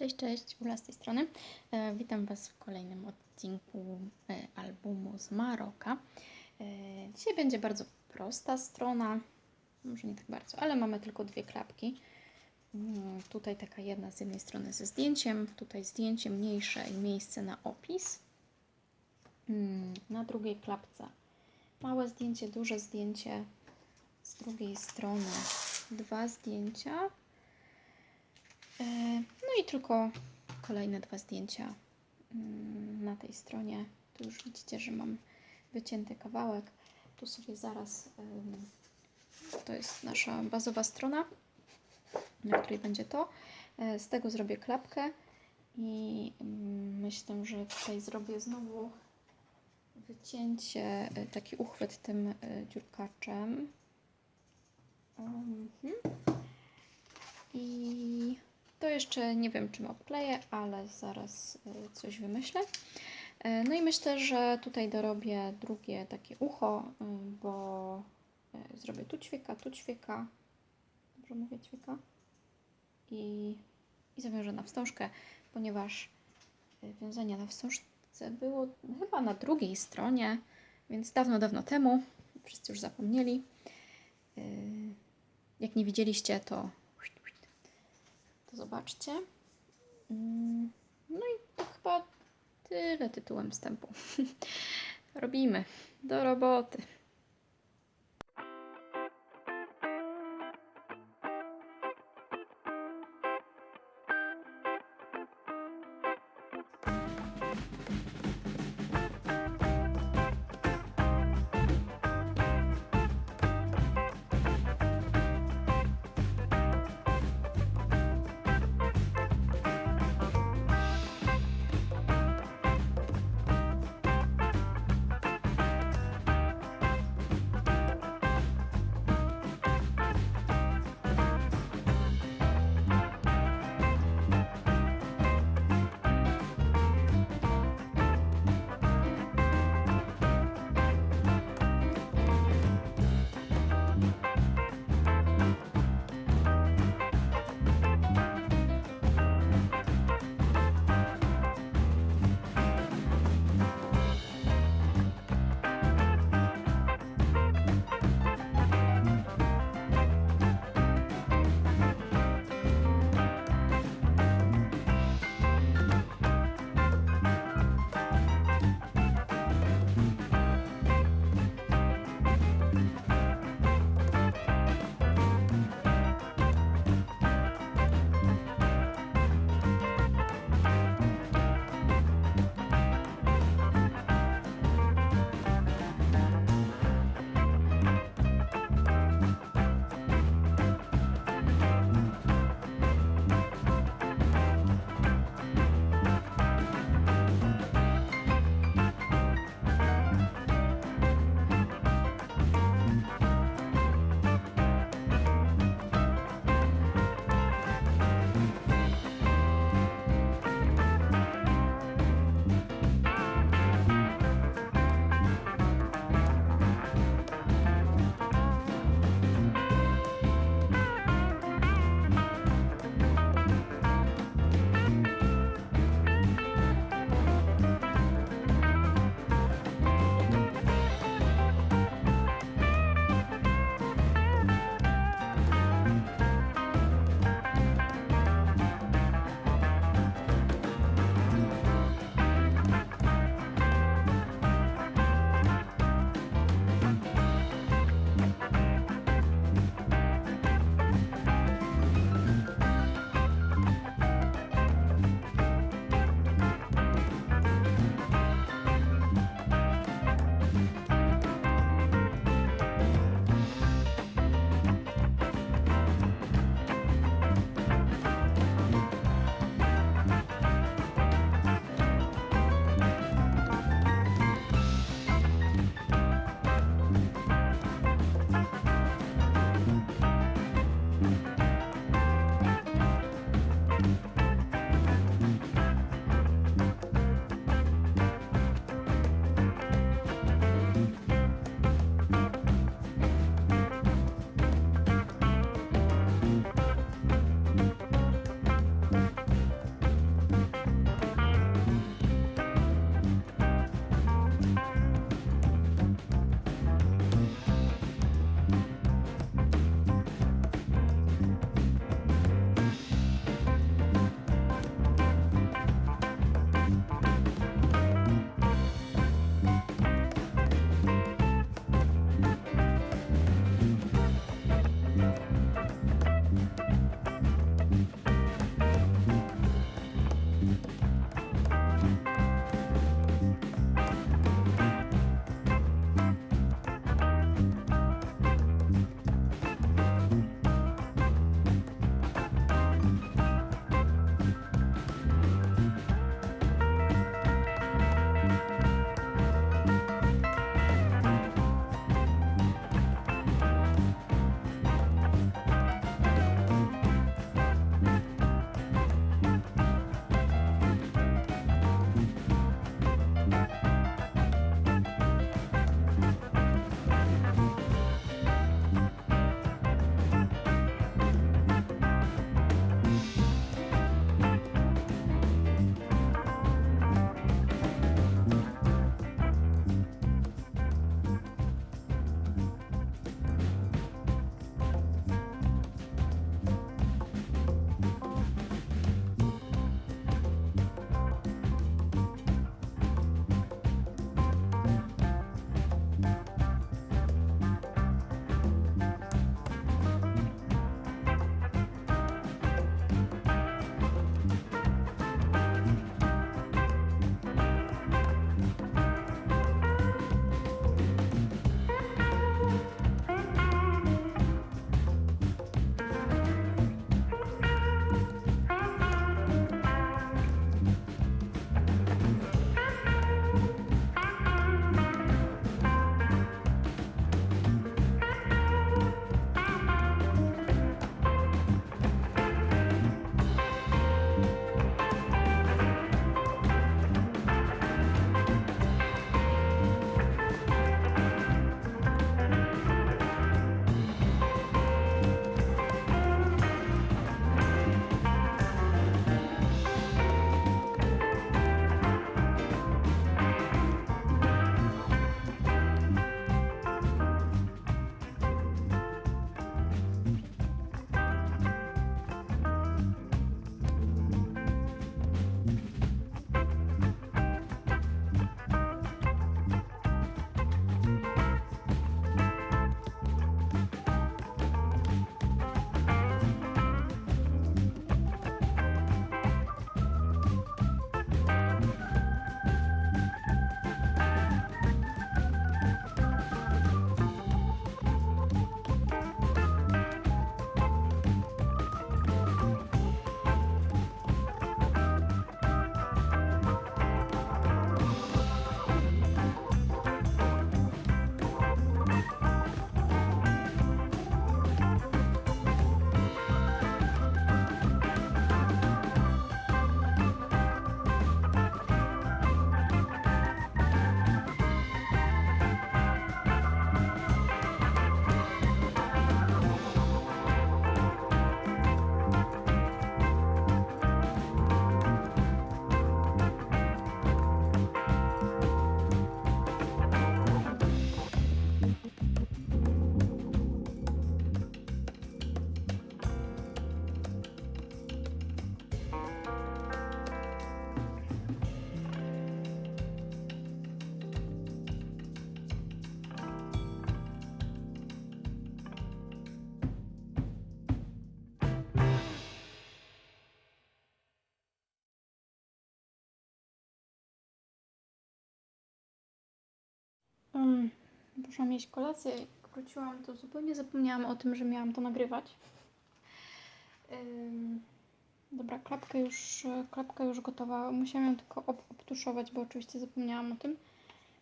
Cześć, cześć, Ula z tej strony. E, witam Was w kolejnym odcinku e, albumu z Maroka. E, dzisiaj będzie bardzo prosta strona, może nie tak bardzo, ale mamy tylko dwie klapki. Mm, tutaj taka jedna z jednej strony ze zdjęciem, tutaj zdjęcie mniejsze i miejsce na opis. Mm, na drugiej klapce małe zdjęcie, duże zdjęcie. Z drugiej strony dwa zdjęcia. E, No i tylko kolejne dwa zdjęcia mm, na tej stronie. Tu już widzicie, że mam wycięty kawałek. Tu sobie zaraz, to jest nasza bazowa strona, na której będzie to. E, Z tego zrobię klapkę i mm, myślę, że tutaj zrobię znowu wycięcie, e, taki uchwyt tym dziurkaczem. Mhm. I to jeszcze nie wiem, czym obkleję, ale zaraz y, coś wymyślę. Y, No i myślę, że tutaj dorobię drugie takie ucho, y, bo zrobię tu ćwieka, tu ćwieka. Dobrze mówię ćwieka? I, i zawiążę na wstążkę, ponieważ wiązanie na wstążce było chyba na drugiej stronie, więc dawno, dawno temu. Wszyscy już zapomnieli. Jak nie widzieliście, to to zobaczcie. Mm, No i to chyba tyle tytułem wstępu. Robimy. Do roboty. Poszłam jeść kolację. Jak wróciłam, to zupełnie zapomniałam o tym, że miałam to nagrywać. Dobra, klapka już, klapka już gotowa. Musiałam ją tylko ob obtuszować, bo oczywiście zapomniałam o tym.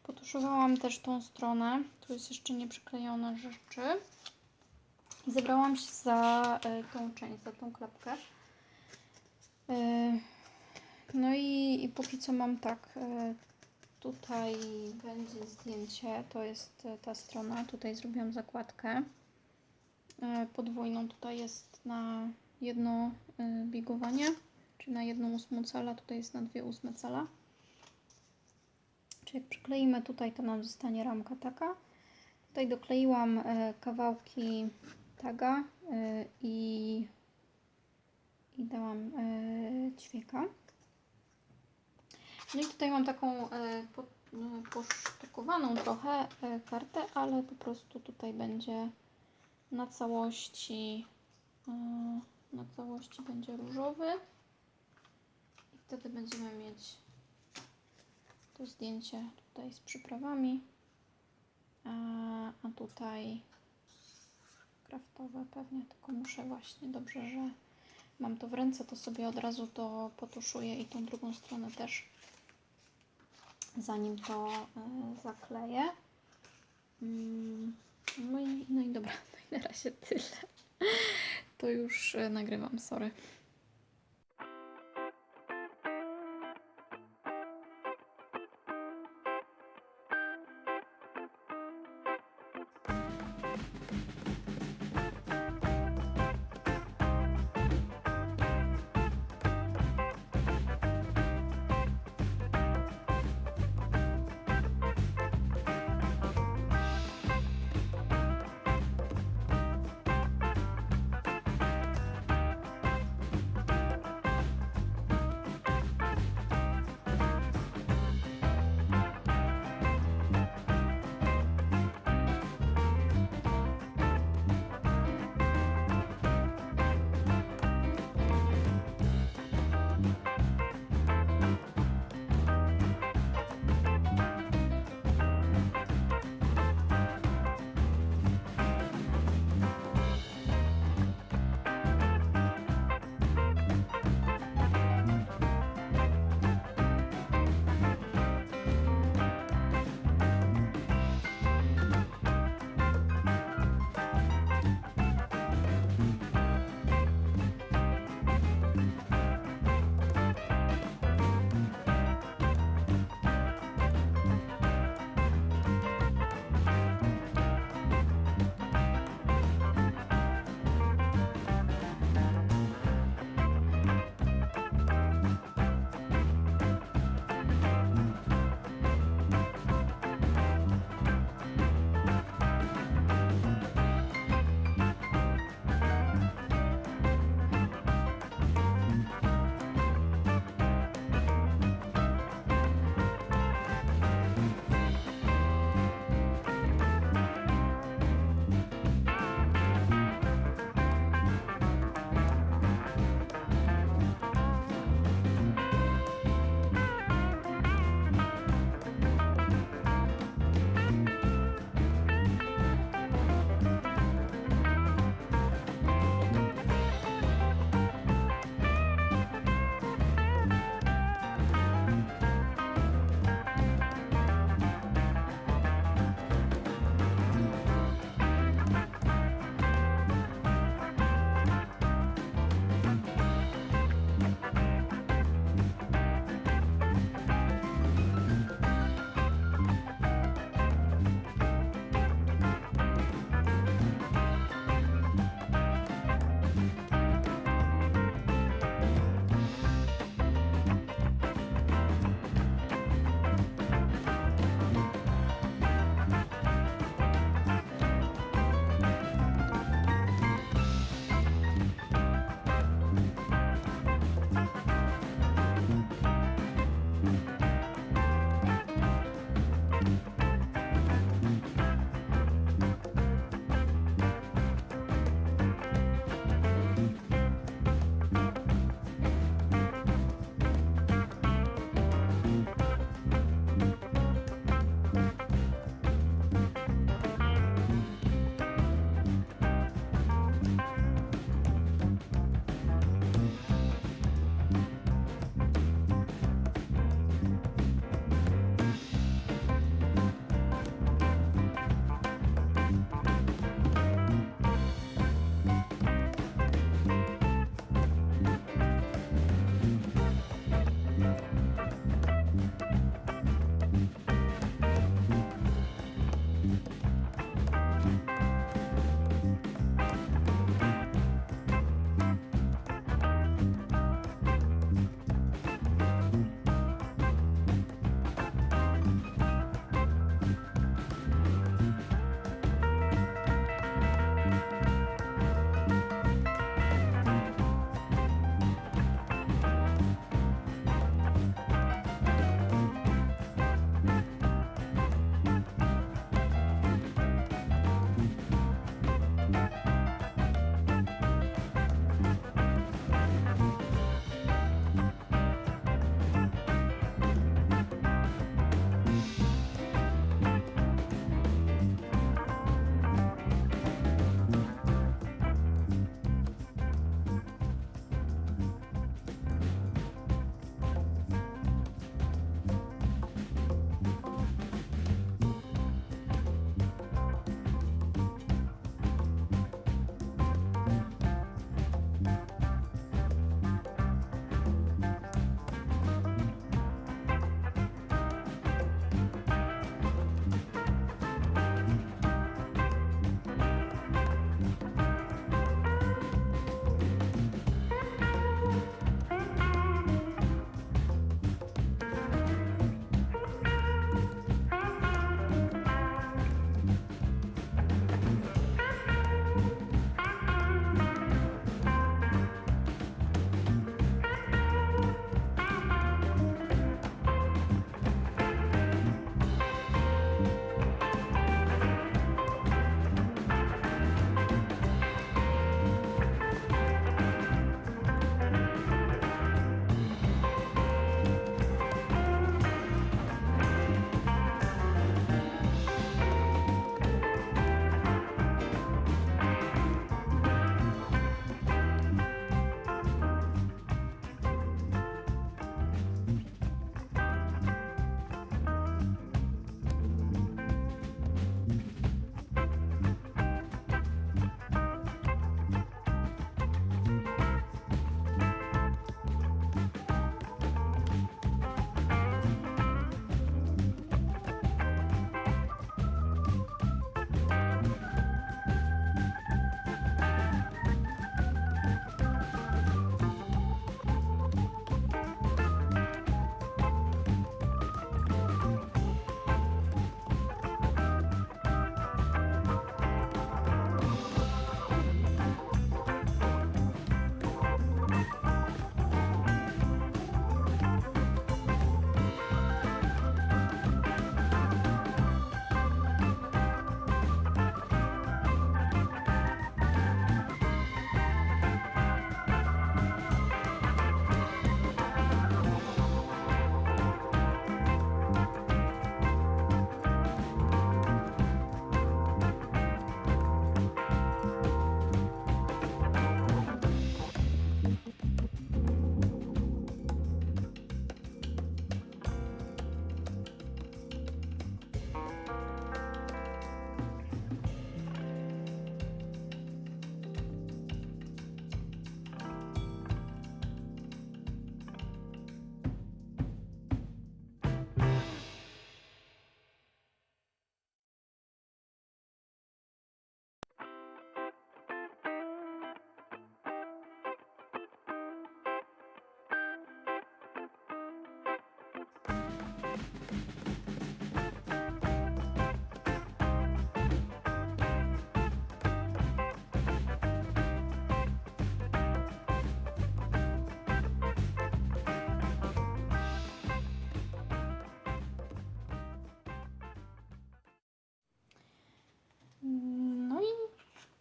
Potuszowałam też tą stronę. Tu jest jeszcze nieprzyklejone rzeczy. I zabrałam się za y, tą część, za tą klapkę. Y, no i, i póki co mam tak. Tutaj będzie zdjęcie. To jest y, ta strona. Tutaj zrobiłam zakładkę y, podwójną. Tutaj jest na jedno y, bigowanie, czy na jedną ósmą cala. Tutaj jest na dwie ósme cala. Czyli jak przykleimy tutaj, to nam zostanie ramka taka. Tutaj dokleiłam e, kawałki taga e, i, i dałam e, ćwieka. No i tutaj mam taką e, po, e, posztukowaną trochę e, kartę, ale po prostu tutaj będzie na całości e, na całości będzie różowy. I wtedy będziemy mieć to zdjęcie tutaj z przyprawami, a, a tutaj kraftowe pewnie, tylko muszę właśnie dobrze, że mam to w ręce, to sobie od razu to potuszuję i tą drugą stronę też, zanim to y, zakleję. Mm, No i, no i dobra, no i na razie tyle. To już y, nagrywam, sorry.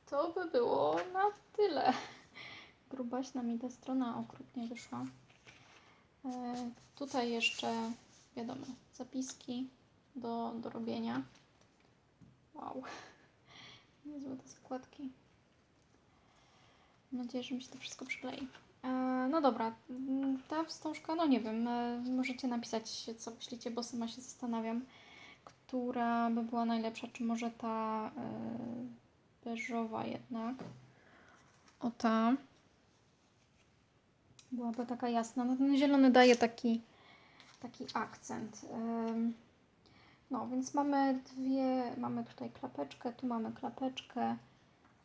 To by było na tyle. Grubaśna mi ta strona okrutnie wyszła. E, tutaj jeszcze, wiadomo, zapiski do, do robienia. Wow. Niezłe te zakładki. Mam nadzieję, że mi się to wszystko przyklei. E, no dobra, ta wstążka, no nie wiem, e, możecie napisać co myślicie, bo sama się zastanawiam, która by była najlepsza, czy może ta beżowa jednak. O ta. Byłaby taka jasna. No ten zielony daje taki, taki akcent. No, więc mamy dwie, mamy tutaj klapeczkę, tu mamy klapeczkę,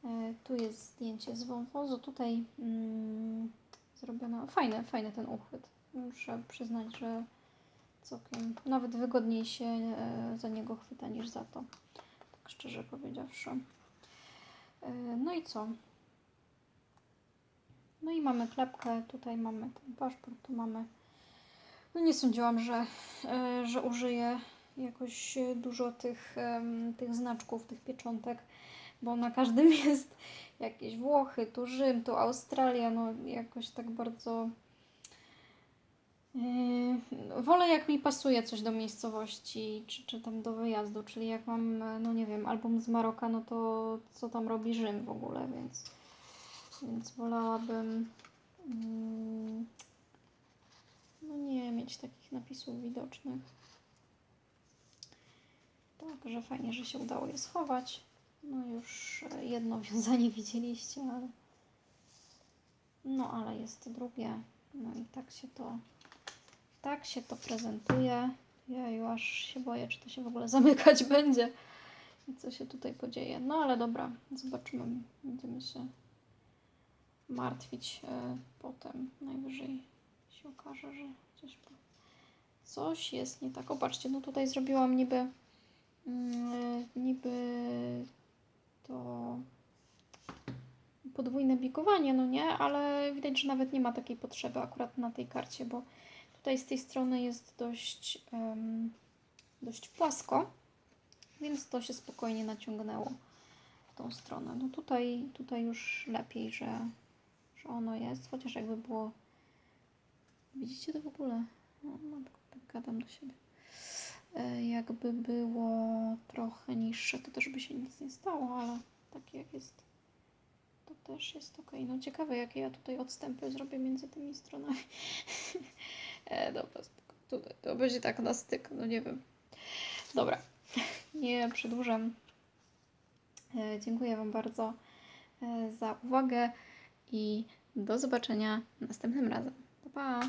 y, tu jest zdjęcie z wąwozu, tutaj mm, zrobione, fajny, fajny ten uchwyt. Muszę przyznać, że całkiem, nawet wygodniej się e, za niego chwyta niż za to, tak szczerze powiedziawszy. E, No i co? No i mamy klepkę, tutaj mamy ten paszport, tu mamy. No nie sądziłam, że, e, że użyję jakoś dużo tych, tych znaczków, tych pieczątek, bo na każdym jest jakieś Włochy, tu Rzym, tu Australia, no jakoś tak bardzo. Yy, wolę jak mi pasuje coś do miejscowości, czy, czy tam do wyjazdu, czyli jak mam, no nie wiem, album z Maroka, no to co tam robi Rzym w ogóle, więc, więc wolałabym mm, no nie mieć takich napisów widocznych. Także fajnie, że się udało je schować. No już e, jedno wiązanie widzieliście, ale no ale jest drugie. No i tak się to tak się to prezentuje. Ja już się boję, czy to się w ogóle zamykać będzie i co się tutaj podzieje. No ale dobra, zobaczymy. Będziemy się martwić e, potem. Najwyżej się okaże, że coś, coś jest nie tak. O, patrzcie, no tutaj zrobiłam niby mm, niby to podwójne bikowanie, no nie, ale widać, że nawet nie ma takiej potrzeby akurat na tej karcie, bo tutaj z tej strony jest dość, em, dość płasko, więc to się spokojnie naciągnęło w tą stronę. No tutaj, tutaj już lepiej, że, że ono jest, chociaż jakby było Widzicie to w ogóle? No, tak gadam do siebie. E, Jakby było trochę niższe, to też by się nic nie stało, ale takie jak jest, to też jest ok. No ciekawe, jakie ja tutaj odstępy zrobię między tymi stronami. e, dobra. Tutaj to będzie tak na styk, no nie wiem. Dobra, nie przedłużam. E, Dziękuję Wam bardzo e, za uwagę i do zobaczenia następnym razem. Pa, pa!